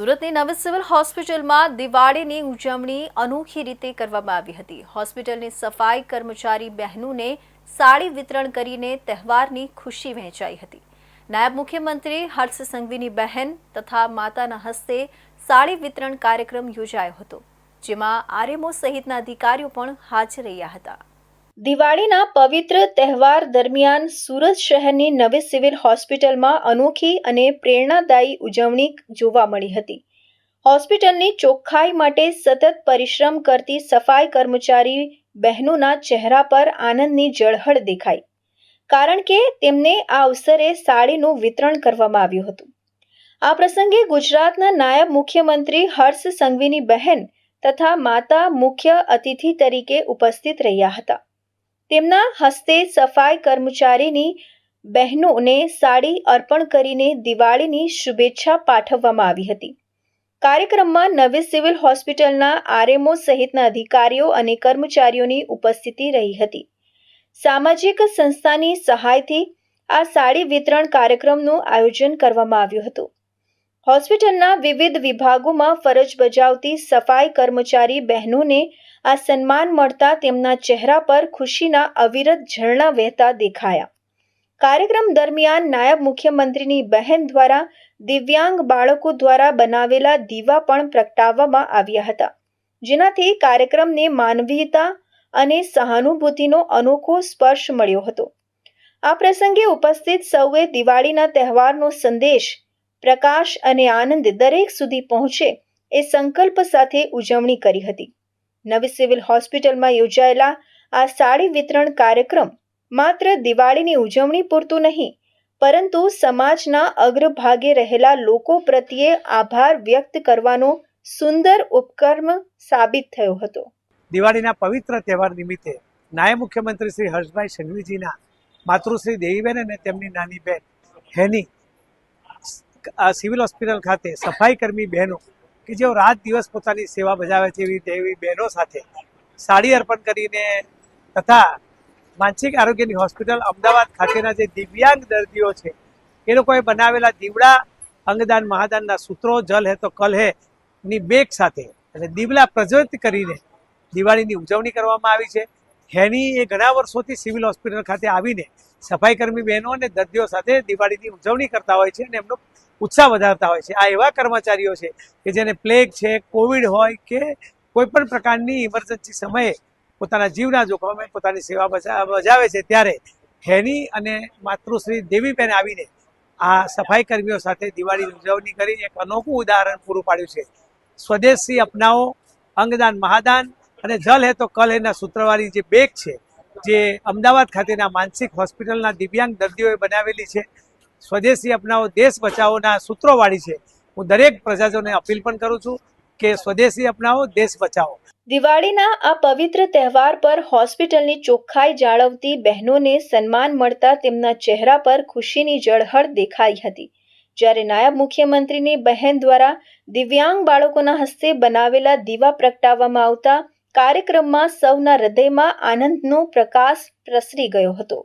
સુરતની નવી સિવિલ હોસ્પિટલમાં દિવાળીની ઉજવણી અનોખી રીતે કરવામાં આવી હતી. હોસ્પિટલની સફાઈ કર્મચારી બહેનોને સાડી વિતરણ કરીને તહેવારની ખુશી વહેંચાઈ હતી. નાયબ મુખ્યમંત્રી હર્ષ સંઘવીની બહેન તથા માતાના હસ્તે સાડી વિતરણ કાર્યક્રમ યોજાયો હતો, જેમાં આરએમઓ સહિતના અધિકારીઓ પણ હાજર રહ્યા હતા. દિવાળીના પવિત્ર તહેવાર દરમિયાન સુરત શહેરની નવી સિવિલ હોસ્પિટલમાં અનોખી અને પ્રેરણાદાયી ઉજવણી જોવા મળી હતી. હોસ્પિટલની ચોખ્ખાઈ માટે સતત પરિશ્રમ કરતી સફાઈ કર્મચારી બહેનોના ચહેરા પર આનંદની ઝળહળ દેખાઈ, કારણ કે તેમને આ અવસરે સાડીનું વિતરણ કરવામાં આવ્યું હતું. આ પ્રસંગે ગુજરાતના નાયબ મુખ્યમંત્રી હર્ષ સંઘવીની બહેન તથા માતા મુખ્ય અતિથિ તરીકે ઉપસ્થિત રહ્યા હતા. તેમના હસ્તે સફાઈ કર્મચારીની બહેનોને સાડી અર્પણ કરીને દિવાળીની શુભેચ્છા પાઠવવામાં આવી હતી. કાર્યક્રમમાં નવી સિવિલ હોસ્પિટલના આરએમઓ સહિતના અધિકારીઓ અને કર્મચારીઓની ઉપસ્થિતિ રહી હતી. સામાજિક સંસ્થાની સહાયથી આ સાડી વિતરણ કાર્યક્રમનું આયોજન કરવામાં આવ્યું હતું. હોસ્પિટલના વિવિધ વિભાગોમાં ફરજ બજાવતી સફાઈ કર્મચારી બહેનોને આ સન્માન મળતા તેમના ચહેરા પર ખુશીના અવિરત ઝરણા વહેતા દેખાયા. કાર્યક્રમ દરમિયાન નાયબ મુખ્યમંત્રીની બહેન દ્વારા દિવ્યાંગ બાળકો દ્વારા બનાવેલા દીવા પણ પ્રગટાવવામાં આવ્યા હતા, જેનાથી કાર્યક્રમને માનવીયતા અને સહાનુભૂતિનો અનોખો સ્પર્શ મળ્યો હતો. આ પ્રસંગે ઉપસ્થિત સૌએ દિવાળીના તહેવારનો સંદેશ પ્રકાશ અને આનંદ દરેક સુધી પહોંચે એ સંકલ્પ સાથે ઉજવણી કરી હતી. નવી સિવિલ હોસ્પિટલમાં યોજાયેલા આ સાડી વિતરણ કાર્યક્રમ માત્ર દિવાળીની ઉજવણી પૂરતું નહીં, પરંતુ સમાજના અગ્રભાગે રહેલા લોકો પ્રત્યે આભાર વ્યક્ત કરવાનો સુંદર ઉપક્રમ સાબિત થયો હતો. દિવાળીના પવિત્ર તહેવાર નિમિત્તે નાયબ મુખ્યમંત્રી શ્રી હર્ષભાઈ સંઘવીજીના માતૃશ્રી દેવીબેન અને તેમની નાની બહેન હેની સિવિલ હોસ્પિટલ ખાતે સફાઈ કર્મી બહેનો કે જેઓ રાત દિવસ પોતાની સેવા બજાવે છે એવી દેવી બહેનો સાથે સાડી અર્પણ કરીને તથા માનસિક આરોગ્યની હોસ્પિટલ અમદાવાદ ખાતેના જે દિવ્યાંગ દર્દીઓ છે, એ લોકોએ બનાવેલા દીવડા અંગદાન મહાદાનના સૂત્રો, જલ હે તો કલ હે, ની બેગ સાથે એટલે દીવડા પ્રજ્વલિત કરીને દિવાળીની ઉજવણી કરવામાં આવી છે. હેની એ ઘણા વર્ષોથી સિવિલ હોસ્પિટલ ખાતે આવીને સફાઈ કર્મી બહેનો અને દર્દીઓ સાથે દિવાળીની ઉજવણી કરતા હોય છે અને એમનો ઉત્સાહ વધારતા હોય છે. આ એવા કર્મચારીઓ છે કે જેને પ્લેગ છે કોવિડ હોય કે કોઈ પણ પ્રકારની ઇમરજન્સી સમયે પોતાના જીવના જોખમે પોતાની સેવા બજાવે છે, ત્યારે હેની અને માતૃશ્રી દેવીબેન આવીને આ સફાઈ કર્મીઓ સાથે દિવાળીની ઉજવણી કરી એક અનોખું ઉદાહરણ પૂરું પાડ્યું છે. સ્વદેશી અપનાવો, અંગદાન, મહાદાન અને જલ હે તો કલ હેના સૂત્રવાળી જે બેગ છે, જે અમદાવાદ ખાતેના માનસિક હોસ્પિટલના દિવ્યાંગ દર્દીઓએ બનાવેલી છે. સ્વદેશી અપનાવો, દેશ બચાવોના સૂત્રોવાળી છે. હું દરેક પ્રજાજનોને અપીલ પણ કરું છું કે સ્વદેશી અપનાવો, દેશ બચાવો. દિવાળીના આ પવિત્ર તહેવાર પર હોસ્પિટલની ચોખ્ખાઈ જાળવતી બહેનોને સન્માન મળતા તેમના ચહેરા પર ખુશીની ઝળહળ દેખાઈ હતી. જ્યારે નાયબ મુખ્યમંત્રીની બહેન દ્વારા દિવ્યાંગ બાળકોના હસ્તે બનાવેલા દીવા પ્રગટાવવામાં આવતા કાર્યક્રમમાં સૌના હૃદયમાં આનંદનો પ્રકાશ પ્રસરી ગયો હતો.